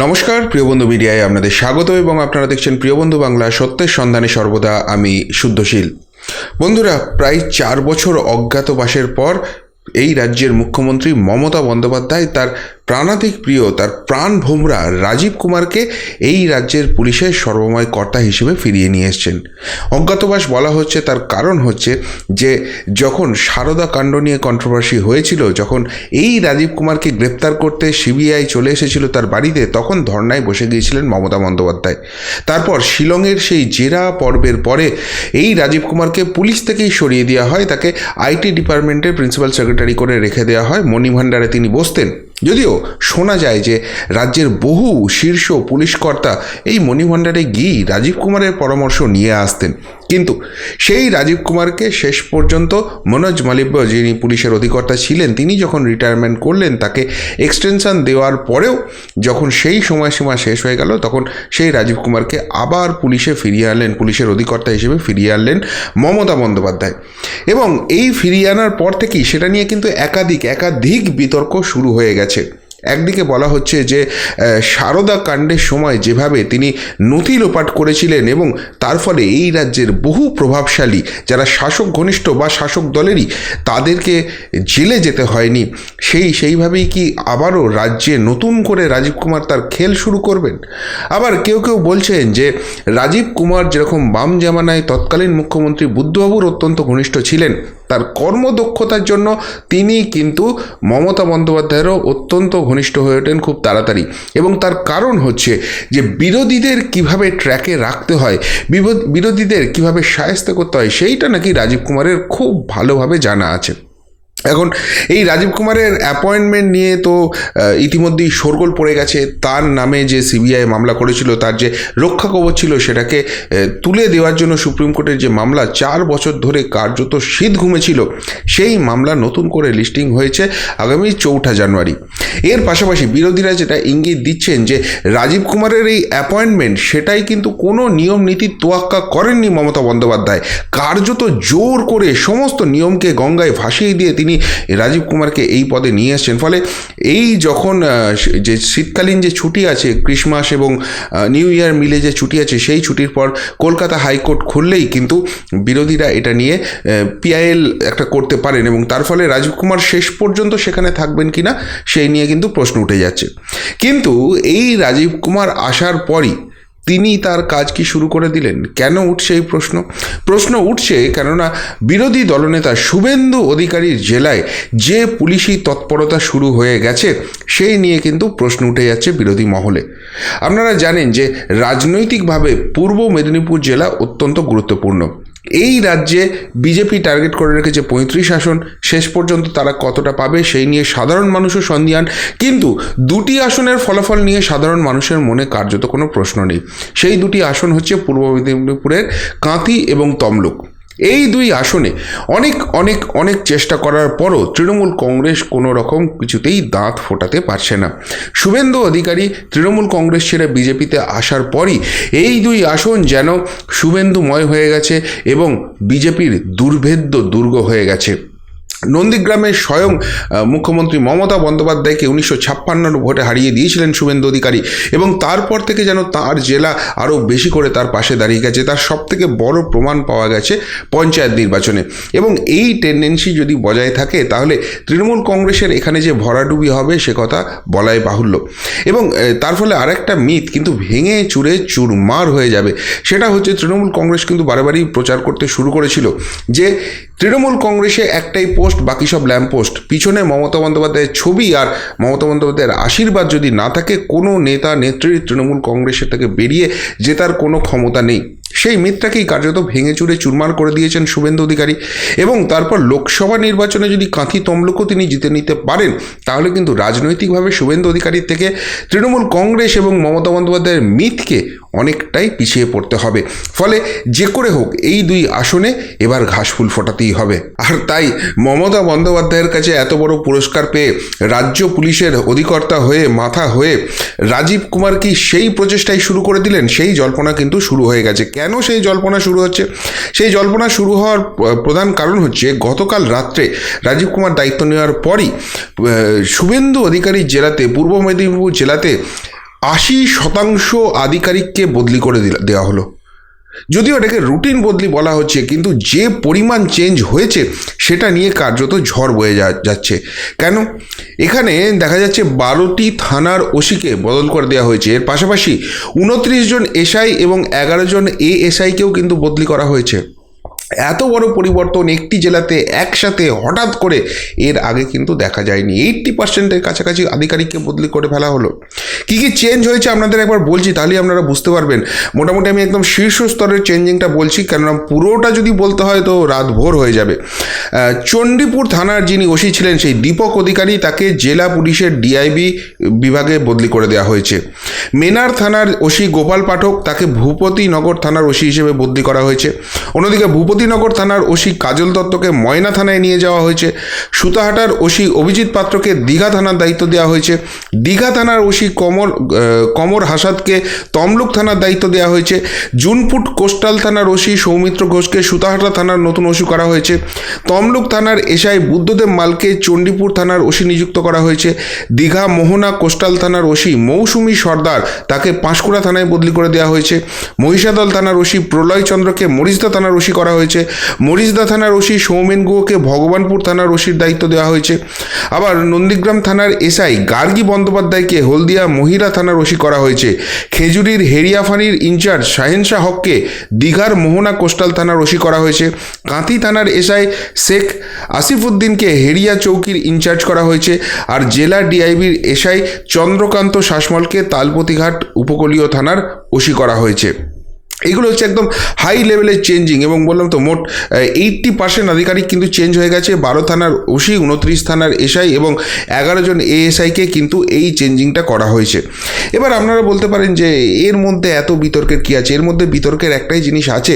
নমস্কার প্রিয় বন্ধু মিডিয়ায় আপনাদের স্বাগত এবং আপনারা দেখছেন প্রিয় বন্ধু বাংলা সত্যের সন্ধানে সর্বদা আমি শুদ্ধশীল। বন্ধুরা, প্রায় চার বছর অজ্ঞাতবাসের পর এই রাজ্যের মুখ্যমন্ত্রী মমতা বন্দ্যোপাধ্যায় তার প্রাণাধিক প্রিয় তার প্রাণ ভোমরা রাজীব কুমারকে এই রাজ্যের পুলিশের সর্বময় কর্তা হিসেবে ফিরিয়ে নিয়ে এসছেন। অজ্ঞাতবাস বলা হচ্ছে তার কারণ হচ্ছে যে, যখন সারদা কাণ্ড নিয়ে কন্ট্রোভার্সি হয়েছিল, যখন এই রাজীব কুমারকে গ্রেপ্তার করতে সিবিআই চলে এসেছিল তার বাড়িতে, তখন ধর্নায় বসে গিয়েছিলেন মমতা বন্দ্যোপাধ্যায়। তারপর শিলংয়ের সেই জেরা পর্বের পরে এই রাজীব কুমারকে পুলিশ থেকেই সরিয়ে দেওয়া হয়, তাকে আইটি ডিপার্টমেন্টের প্রিন্সিপাল সেক্রেটারি করে রেখে দেওয়া হয়। মণিভাণ্ডারে তিনি বসতেন। যদিও শোনা যায় যে রাজ্যের বহু শীর্ষ পুলিশ কর্তা এই মণিভাণ্ডারে গিয়েই রাজীব কুমারের পরামর্শ নিয়ে আসতেন। কিন্তু সেই রাজীব কুমারকে শেষ পর্যন্ত মনোজ মালিব্য, যিনি পুলিশের অধিকর্তা ছিলেন, তিনি যখন রিটায়ারমেন্ট করলেন, তাকে এক্সটেনশন দেওয়ার পরেও যখন সেই সময়সীমা শেষ হয়ে গেল, তখন সেই রাজীব কুমারকে আবার পুলিশে ফিরিয়ে আনলেন, পুলিশের অধিকর্তা হিসেবে ফিরিয়ে আনলেন মমতা বন্দ্যোপাধ্যায়। এবং এই ফিরিয়ে আনার পর থেকেই সেটা নিয়ে কিন্তু একাধিক একাধিক বিতর্ক শুরু হয়ে গেছে। একদিকে বলা হচ্ছে যে সারদা কাণ্ডের সময় যেভাবে তিনি নথি লোপাট করেছিলেন এবং তার ফলে এই রাজ্যের বহু প্রভাবশালী যারা শাসক ঘনিষ্ঠ বা শাসক দলেরই, তাদেরকে জেলে যেতে হয়নি। সেই, সেইভাবেই কি আবারও রাজ্যে নতুন করে রাজীব কুমার তার খেল শুরু করবেন? আবার কেউ কেউ বলছেন যে, রাজীব কুমার যেরকম বাম জামানায় তৎকালীন মুখ্যমন্ত্রী বুদ্ধবাবুর অত্যন্ত ঘনিষ্ঠ ছিলেন তার কর্মদক্ষতার জন্য তিনি কিন্তু মমতা বন্দ্যোপাধ্যায়েরও অত্যন্ত ঘনিষ্ঠ হয়ে ওঠেন খুব তাড়াতাড়ি। এবং তার কারণ হচ্ছে যে বিরোধীদের কীভাবে ট্র্যাকে রাখতে হয়, বিরোধ- বিরোধীদের কীভাবে সায়স্তা করতে হয়, সেইটা নাকি রাজীব কুমারের খুব ভালোভাবে জানা আছে। এখন এই রাজীব কুমারের অ্যাপয়েন্টমেন্ট নিয়ে তো ইতিমধ্যেই শোরগোল পড়ে গেছে। তার নামে যে সিবিআই মামলা করেছিল, তার যে রক্ষা কবচ ছিল, সেটাকে তুলে দেওয়ার জন্য সুপ্রিম কোর্টের যে মামলা, চার বছর ধরে কার্যত শীত ঘুমেছিল। সেই মামলা নতুন করে লিস্টিং হয়েছে আগামী চৌঠা জানুয়ারি। এর পাশাপাশি বিরোধীরা যেটা ইঙ্গিত দিচ্ছেন যে, রাজীব কুমারের এই অ্যাপয়েন্টমেন্ট সেটাই কিন্তু কোনো নিয়ম নীতি তোয়াক্কা করেননি মমতা বন্দ্যোপাধ্যায়। কার্যত জোর করে সমস্ত নিয়মকে গঙ্গায় ভাসিয়ে দিয়ে তিনি রাজীব কুমারকে এই পদে নিয়ে এসছেন। ফলে এই যখন যে শীতকালীন যে ছুটি আছে, ক্রিসমাস এবং নিউ ইয়ার মিলে যে ছুটি আছে, সেই ছুটির পর কলকাতা হাইকোর্ট খুললেই কিন্তু বিরোধীরা এটা নিয়ে পিআইএল একটা করতে পারেন এবং তার ফলে রাজীব কুমার শেষ পর্যন্ত সেখানে থাকবেন কিনা, সেই নিয়ে কিন্তু প্রশ্ন উঠে যাচ্ছে। কিন্তু এই রাজীব কুমার আসার পরই তিনি তার কাজ কি শুরু করে দিলেন? কেন উঠছে এই প্রশ্ন? প্রশ্ন উঠছে কেননা বিরোধী দলনেতা শুভেন্দু অধিকারীর জেলায় যে পুলিশি তৎপরতা শুরু হয়ে গেছে, সেই নিয়ে কিন্তু প্রশ্ন উঠে যাচ্ছে বিরোধী মহলে। আপনারা জানেন যে রাজনৈতিকভাবে পূর্ব মেদিনীপুর জেলা অত্যন্ত গুরুত্বপূর্ণ। এই রাজ্যে বিজেপি টার্গেট করে রেখেছে পঁয়ত্রিশ আসন। শেষ পর্যন্ত তারা কতটা পাবে সেই নিয়ে সাধারণ মানুষও সন্ধিয়ান কিন্তু দুটি আসনের ফলাফল নিয়ে সাধারণ মানুষের মনে কার্যত কোনো প্রশ্ন নেই। সেই দুটি আসন হচ্ছে পূর্ব মেদিনীপুরের কাঁথি এবং তমলুক। এই দুই আসনে অনেক অনেক অনেক চেষ্টা করার পরও তৃণমূল কংগ্রেস কোনো রকম কিছুতেই দাঁত ফোটাতে পারছে না। শুভেন্দু অধিকারী তৃণমূল কংগ্রেস ছেড়ে বিজেপিতে আসার পরই এই দুই আসন যেন শুভেন্দুময় হয়ে গেছে এবং বিজেপির দুর্ভেদ্য দুর্গ হয়ে গেছে। নন্দীগ্রামের স্বয়ং মুখ্যমন্ত্রী মমতা বন্দ্যোপাধ্যায়কে উনিশশো ছাপ্পান্নর ভোটে হারিয়ে দিয়েছিলেন শুভেন্দু অধিকারী এবং তারপর থেকে যেন তার জেলা আরও বেশি করে তার পাশে দাঁড়িয়ে গেছে। তার সবথেকে বড় প্রমাণ পাওয়া গেছে পঞ্চায়েত নির্বাচনে। এবং এই টেন্ডেন্সি যদি বজায় থাকে, তাহলে তৃণমূল কংগ্রেসের এখানে যে ভরাডুবি হবে, সে কথা বলাই বাহুল্য। এবং তার ফলে আরেকটা মিথ কিন্তু ভেঙে চুরে চুরমার হয়ে যাবে। সেটা হচ্ছে তৃণমূল কংগ্রেস কিন্তু বারবারই প্রচার করতে শুরু করেছিল যে, তৃণমূল কংগ্রেসে একটাই পোস্ট, বাকি সব ল্যাম্প পোস্ট। পিছনে মমতা বন্দ্যোপাধ্যায়ের ছবি আর মমতা বন্দ্যোপাধ্যায়ের আশীর্বাদ যদি না থাকে, কোনো নেতা, নেত্রী, তৃণমূল কংগ্রেসের থেকে বেরিয়ে জেতার কোনো ক্ষমতা নেই। সেই মিথটাকেই কার্যত ভেঙে চুরে চুরমার করে দিয়েছেন শুভেন্দু অধিকারী। এবং তারপর লোকসভা নির্বাচনে যদি কাঁথি তমলুকও তিনি জিতে নিতে পারেন, তাহলে কিন্তু রাজনৈতিকভাবে শুভেন্দু অধিকারীর থেকে তৃণমূল কংগ্রেস এবং মমতা বন্দ্যোপাধ্যায়ের মিথকে অনেকটাই পিছিয়ে পড়তে হবে। ফলে যে করে হোক, এই দুই আসনে এবার ঘাসফুল ফোটাতেই হবে। আর তাই মমতা বন্দ্যোপাধ্যায়ের কাছে এত বড় পুরস্কার পেয়ে রাজ্য পুলিশের অধিকর্তা হয়ে মাথা হয়ে রাজীব কুমার কি সেই প্রচেষ্টাই শুরু করে দিলেন? সেই জল্পনা কিন্তু শুরু হয়ে গেছে। কেন সেই জল্পনা শুরু হচ্ছে? সেই জল্পনা শুরু হওয়ার প্রধান কারণ হচ্ছে গতকাল রাত্রে রাজীব কুমার দায়িত্ব নেওয়ার পরই শুভেন্দু অধিকারী জেলাতে, পূর্ব মেদিনীপুর জেলাতে আশি শতাংশ আধিকারিককে বদলি করে দেওয়া হলো। যদিও এটাকে রুটিন বদলি বলা হচ্ছে, কিন্তু যে পরিমাণ চেঞ্জ হয়েছে, সেটা নিয়ে কার্যত ঝড় বয়ে যাচ্ছে। কেন? এখানে দেখা যাচ্ছে বারোটি থানার ওসিকে বদল করে দেওয়া হয়েছে। এর পাশাপাশি উনত্রিশ জন এসআই এবং এগারো জন এএসআইকেও কিন্তু বদলি করা হয়েছে। এত বড় পরিবর্তন একটি জেলাতে একসাথে হঠাৎ করে এর আগে কিন্তু দেখা যায়নি। এইট্টি পার্সেন্টের কাছাকাছি আধিকারিককে বদলি করে ফেলা হলো। কী কী চেঞ্জ হয়েছে আপনাদের একবার বলছি, তাহলেই আপনারা বুঝতে পারবেন। মোটামুটি আমি একদম শীর্ষ স্তরের চেঞ্জিংটা বলছি, কেননা পুরোটা যদি বলতে হয় তো রাত ভোর হয়ে যাবে। চণ্ডীপুর থানার যিনি ওসি ছিলেন, সেই দীপক অধিকারী, তাকে জেলা পুলিশের ডিআইবি বিভাগে বদলি করে দেওয়া হয়েছে। মেনার থানার ওসি গোপাল পাঠক, তাকে ভূপতিনগর থানার ওসি হিসেবে বদলি করা হয়েছে। অন্যদিকে ভূপতিনগর থানার ওসি কাজল দত্তকে ময়না থানায় নিয়ে যাওয়া হয়েছে। সুতাহাটার ওসি অভিজিৎ পাত্রকে দীঘা থানার দায়িত্ব দেওয়া হয়েছে। দীঘা থানার ওসি কমর কমর হাসাদকে তমলুক থানার দায়িত্ব দেওয়া হয়েছে। জুনপুট কোস্টাল থানার ওসি সৌমিত্র ঘোষকে সুতাহাটা থানার নতুন ওসি করা হয়েছে। তমলুক থানার এসআই বুদ্ধদেব মালকে চণ্ডীপুর থানার ওসি নিযুক্ত করা হয়েছে। দীঘা মোহনা কোস্টাল থানার ওসি মৌসুমী সর্দার তাকে পাঁশকুড়া থানায় বদলি করে দেওয়া হয়েছে। মহিষাদল থানার ওসি প্রলয় চন্দ্রকে মরিচদা থানার ওসি করা হয়েছে। মরিচদা থানার ওসি সৌমেন গুহকে ভগবানপুর থানার ওসির দায়িত্ব দেওয়া হয়েছে। আবার নন্দীগ্রাম থানার এসআই গার্গী বন্দ্যোপাধ্যায়কে হলদিয়া মহিলা থানার ওসি করা হয়েছে। খেজুরির হেরিয়াফানির ইনচার্জ শাহেন শাহ হককে দীঘার মোহনা কোস্টাল থানার ওসি করা হয়েছে। কাঁথি থানার এসআই শেখ আসিফুদ্দিনকে হেরিয়া চৌকির ইনচার্জ করা হয়েছে। আর জেলা ডিআইবির এসআই চন্দ্রকান্ত শাসমলকে তালপতিঘাট উপকূলীয় থানার ওসি করা হয়েছে। এগুলো হচ্ছে একদম হাই লেভেলের চেঞ্জিং এবং বললাম তো মোট এইট্টি পার্সেন্ট আধিকারিক কিন্তু চেঞ্জ হয়ে গেছে। বারো থানার ওসি, উনত্রিশ থানার এসআই এবং এগারো জন এএসআইকে কিন্তু এই চেঞ্জিংটা করা হয়েছে। এবার আপনারা বলতে পারেন যে এর মধ্যে এত বিতর্কের কী আছে? এর মধ্যে বিতর্কের একটাই জিনিস আছে,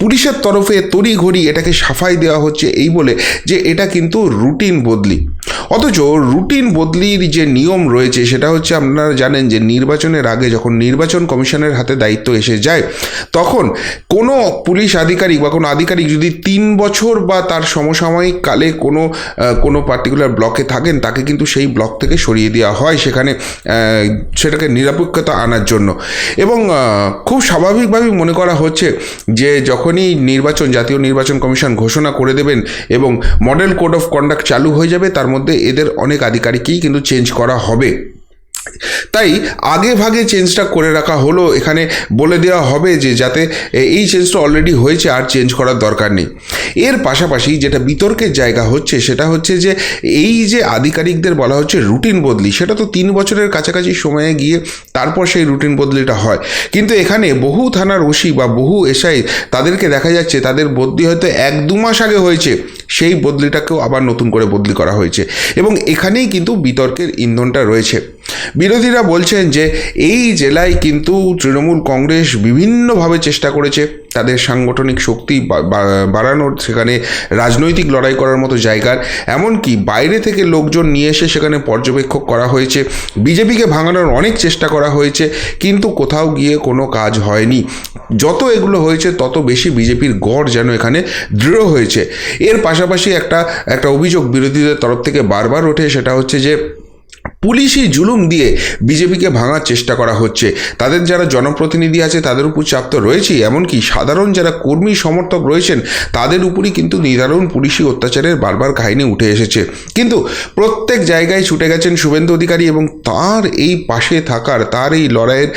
পুলিশের তরফে তড়িঘড়ি এটাকে সাফাই দেওয়া হচ্ছে এই বলে যে এটা কিন্তু রুটিন বদলি। অথচ রুটিন বদলির যে নিয়ম রয়েছে, সেটা হচ্ছে আপনারা জানেন যে নির্বাচনের আগে যখন নির্বাচন কমিশনের হাতে দায়িত্ব এসে যায়, তখন কোনো পুলিশ আধিকারিক বা কোনো আধিকারিক যদি তিন বছর বা তার সমসাময়িক কালে কোনো কোনো পার্টিকুলার ব্লকে থাকেন, তাকে কিন্তু সেই ব্লক থেকে সরিয়ে দেওয়া হয় সেখানে সেটাকে নিরপেক্ষতা আনার জন্য। এবং খুব স্বাভাবিকভাবেই মনে করা হচ্ছে যে যখনই নির্বাচন, জাতীয় নির্বাচন কমিশন ঘোষণা করে দেবেন এবং মডেল কোড অফ কন্ডাক্ট চালু হয়ে যাবে, তার মধ্যে এদের অনেক আধিকারিককেই কিন্তু চেঞ্জ করা হবে। তাই আগে ভাগে চেঞ্জটা করে রাখা হলো, এখানে বলে দেওয়া হবে যে যাতে এই চেঞ্জটা অলরেডি হয়েছে, আর চেঞ্জ করার দরকার নেই। এর পাশাপাশি যেটা বিতর্কের জায়গা হচ্ছে, সেটা হচ্ছে যে এই যে আধিকারিকদের বলা হচ্ছে রুটিন বদলি, সেটা তো তিন বছরের কাছাকাছি সময়ে গিয়ে তারপর সেই রুটিন বদলিটা হয়। কিন্তু এখানে বহু থানার ওসি বা বহু এসআই তাদেরকে দেখা যাচ্ছে, তাদের বদলি হয়তো এক দু মাস আগে হয়েছে, সেই বদলিটাকেও আবার নতুন করে বদলি করা হয়েছে। এবং এখানেই কিন্তু বিতর্কের ইন্ধনটা রয়েছে। বিরোধীরা বলছেন যে এই জেলায় কিন্তু তৃণমূল কংগ্রেস বিভিন্নভাবে চেষ্টা করেছে তাদের সাংগঠনিক শক্তি বাড়ানোর সেখানে রাজনৈতিক লড়াই করার মতো জায়গার। এমনকি বাইরে থেকে লোকজন নিয়ে এসে সেখানে পর্যবেক্ষক করা হয়েছে। বিজেপিকে ভাঙানোর অনেক চেষ্টা করা হয়েছে, কিন্তু কোথাও গিয়ে কোনো কাজ হয়নি। যত এগুলো হয়েছে, তত বেশি বিজেপির গড় যেন এখানে দৃঢ় হয়েছে। এর পাশাপাশি একটা একটা অভিযোগ বিরোধীদের তরফ থেকে বারবার ওঠে, সেটা হচ্ছে যে পুলিশি জুলুম দিয়ে বিজেপিকে ভাঙার চেষ্টা করা হচ্ছে। তাদের যারা জনপ্রতিনিধি আছে, তাদের উপর চাপ তো রয়েছেই। এমনকি সাধারণ যারা কর্মী সমর্থক রয়েছেন, তাদের উপরই কিন্তু নিদারুণ পুলিশি অত্যাচারের বারবার কাহিনী উঠে এসেছে। কিন্তু প্রত্যেক জায়গায় ছুটে গেছেন শুভেন্দু অধিকারী এবং তার এই পাশে থাকার, তার এই লড়াইয়ের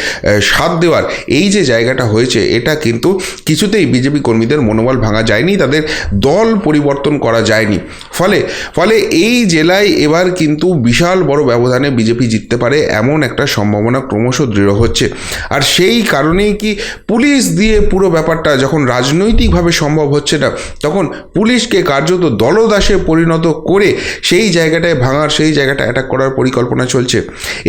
সাথ দেওয়ার এই যে জায়গাটা হয়েছে, এটা কিন্তু কিছুতেই বিজেপি কর্মীদের মনোবল ভাঙা যায়নি, তাদের দল পরিবর্তন করা যায়নি। ফলে ফলে এই জেলায় এবার কিন্তু বিশাল বড় ব্যবধানে বিজেপি জিততে পারে এমন একটা সম্ভাবনা ক্রমশ দৃঢ় হচ্ছে। আর সেই কারণেই কি পুলিশ দিয়ে পুরো ব্যাপারটা যখন রাজনৈতিকভাবে সম্ভব হচ্ছে না, তখন পুলিশকে কার্যত দলদাসে পরিণত করে সেই জায়গাটায় ভাঙার, সেই জায়গাটা অ্যাটাক করার পরিকল্পনা চলছে।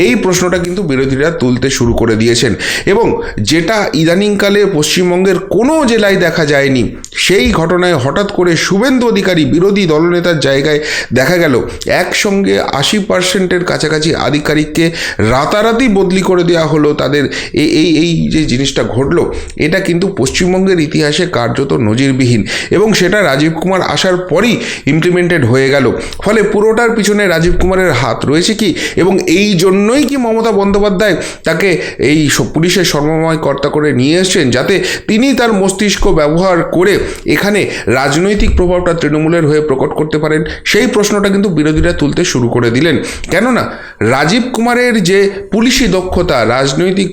এই প্রশ্নটা কিন্তু বিরোধীরা তুলতে শুরু করে দিয়েছেন। এবং যেটা ইদানিংকালে পশ্চিমবঙ্গের কোনো জেলায় দেখা যায়নি, সেই ঘটনায় হঠাৎ করে শুভেন্দু অধিকারী বিরোধী দলনেতার জায়গায় দেখা গেল, একসঙ্গে আশি পার্সেন্টের কাছে কাছাকাছি আধিকারিককে রাতারাতি বদলি করে দেওয়া হলো তাদের। এই এই যে জিনিসটা ঘটলো, এটা কিন্তু পশ্চিমবঙ্গের ইতিহাসে কার্যত নজিরবিহীন এবং সেটা রাজীব কুমার আসার পরই ইমপ্লিমেন্টেড হয়ে গেল। ফলে পুরোটার পিছনে রাজীব কুমারের হাত রয়েছে কি? এবং এই জন্যই কি মমতা বন্দ্যোপাধ্যায় তাকে এই পুলিশের সর্বময় কর্তা করে নিয়ে এসছেন? যাতে তিনি তার মস্তিষ্ক ব্যবহার করে এখানে রাজনৈতিক প্রভাবটা তৃণমূলের হয়ে প্রকট করতে পারেন? সেই প্রশ্নটা কিন্তু বিরোধীরা তুলতে শুরু করে দিলেন। কেননা রাজীব কুমারের যে পুলিশি দক্ষতা, রাজনৈতিক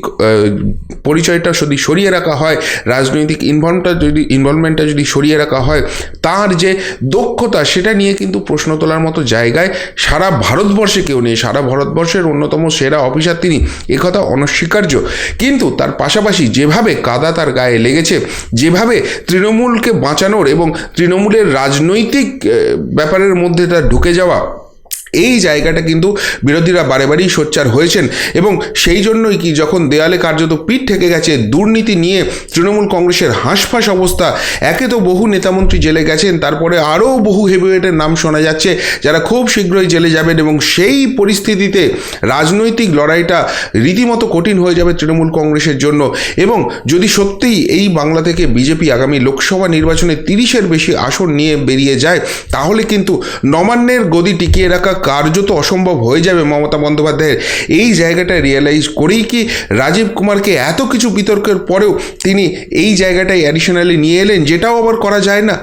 পরিচয়টা যদি সরিয়ে রাখা হয়, রাজনৈতিক ইনভলভটা যদি ইনভলভমেন্টটা যদি সরিয়ে রাখা হয়, তার যে দক্ষতা সেটা নিয়ে কিন্তু প্রশ্ন তোলার মতো জায়গায় সারা ভারতবর্ষে কেউ নেই। সারা ভারতবর্ষের অন্যতম সেরা অফিসার তিনি। একথা অনস্বীকার্য। কিন্তু তার পাশাপাশি যেভাবে কাদা তার গায়ে লেগেছে, যেভাবে তৃণমূলকে বাঁচানোর এবং তৃণমূলের রাজনৈতিক ব্যাপারের মধ্যে তার ঢুকে যাওয়া এই জায়গাটা কিন্তু বিরোধীরা বারে বারেই সোচ্চার হয়েছেন এবং সেই জন্যই কি যখন দেয়ালে কার্যত পিঠ ঠেকে গেছে, দুর্নীতি নিয়ে তৃণমূল কংগ্রেসের হাঁসফাঁস অবস্থা, একে তো বহু নেতামন্ত্রী জেলে গেছেন, তারপরে আরও বহু হেভিওয়েটের নাম শোনা যাচ্ছে, যারা খুব শীঘ্রই জেলে যাবেন এবং সেই পরিস্থিতিতে রাজনৈতিক লড়াইটা রীতিমতো কঠিন হয়ে যাবে তৃণমূল কংগ্রেসের জন্য এবং যদি সত্যিই এই বাংলা থেকে বিজেপি আগামী লোকসভা নির্বাচনে তিরিশের বেশি আসন নিয়ে বেরিয়ে যায়, তাহলে কিন্তু নবান্নের গদি টিকিয়ে রাখা কার্যত অসম্ভব হয়ে যাবে মমতা বন্দ্যোপাধ্যায়ের। এই জায়গাটা রিয়েলাইজ করেই কি রাজীব কুমারকে এত কিছু বিতর্কের পরেও তিনি এই জায়গাটায় অ্যাডিশনালি নিয়ে এলেন, যেটাও আবার করা যায় না।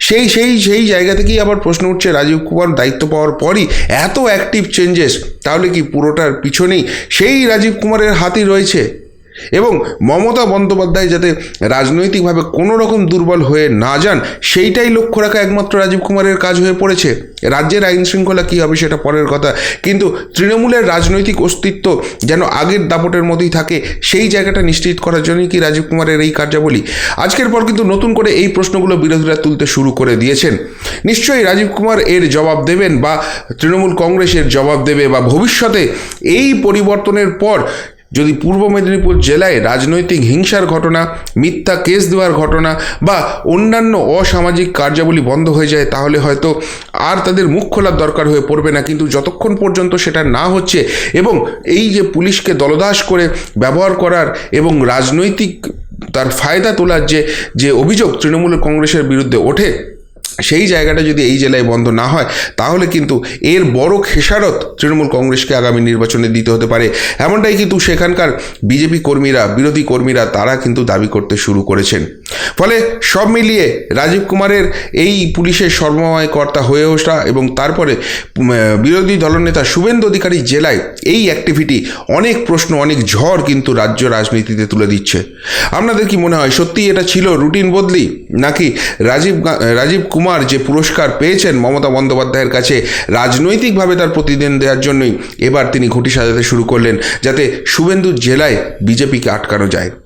সেই সেই সেই জায়গা থেকেই আবার প্রশ্ন উঠছে, রাজীব কুমার দায়িত্ব পাওয়ার পরই এত অ্যাক্টিভ চেঞ্জেস তাহলে কি পুরোটার পিছনেই সেই রাজীব কুমারের হাতই রয়েছে? এবং মমতা বন্দ্যোপাধ্যায় যাতে রাজনৈতিকভাবে কোনো রকম দুর্বল হয়ে না যান, সেইটাই লক্ষ্য রাখা একমাত্র রাজীব কুমারের কাজ হয়ে পড়েছে। রাজ্যের আইন শৃঙ্খলা কী হবে সেটা পরের কথা। কিন্তু তৃণমূলের রাজনৈতিক অস্তিত্ব যেন আগের দাপটের মতোই থাকে, সেই জায়গাটা নিশ্চিত করার জন্যই কি রাজীব কুমারের এই কার্যাবলী। আজকের পর কিন্তু নতুন করে এই প্রশ্নগুলো বিরোধীরা তুলতে শুরু করে দিয়েছেন। নিশ্চয়ই রাজীব কুমার এর জবাব দেবেন বা তৃণমূল কংগ্রেসের জবাব দেবে বা ভবিষ্যতে এই পরিবর্তনের পর যদি পূর্ব মেদিনীপুর জেলায় রাজনৈতিক হিংসার ঘটনা, মিথ্যা কেস দেওয়ার ঘটনা বা অন্যান্য অসামাজিক কার্যাবলী বন্ধ হয়ে যায়, তাহলে হয়তো আর তাদের মুখ খোলার দরকার হয়ে পড়বে না। কিন্তু যতক্ষণ পর্যন্ত সেটা না হচ্ছে এবং এই যে পুলিশকে দলদাস করে ব্যবহার করার এবং রাজনৈতিক তার ফায়দা তোলার যে যে অভিযোগ তৃণমূল কংগ্রেসের বিরুদ্ধে ওঠে সেই জায়গাটা যদি এই জেলায় বন্ধ না হয়, তাহলে কিন্তু এর বড় খেসারত তৃণমূল কংগ্রেসকে আগামী নির্বাচনে দিতে হতে পারে। এমনটাই কিন্তু সেখানকার বিজেপি কর্মীরা, বিরোধী কর্মীরা, তারা কিন্তু দাবি করতে শুরু করেছেন। ফলে সব মিলিয়ে রাজীব কুমারের এই পুলিশের সর্বময় কর্তা হয়ে ওঠা এবং তারপরে বিরোধী দলনেতা শুভেন্দু অধিকারী জেলায় এই অ্যাক্টিভিটি অনেক প্রশ্ন, অনেক ঝড় কিন্তু রাজ্য রাজনীতিতে তুলে দিচ্ছে। আপনাদের কি মনে হয়, সত্যি এটা ছিল রুটিন বদলি? নাকি রাজীব রাজীব কুমার যে পুরস্কার পেয়েছেন মমতা বন্দ্যোপাধ্যায়ের কাছে রাজনৈতিকভাবে তার প্রতিদিন দেওয়ার জন্যই এবার তিনি ঘুঁটি সাজাতে শুরু করলেন, যাতে শুভেন্দু জেলায় বিজেপিকে আটকানো যায়।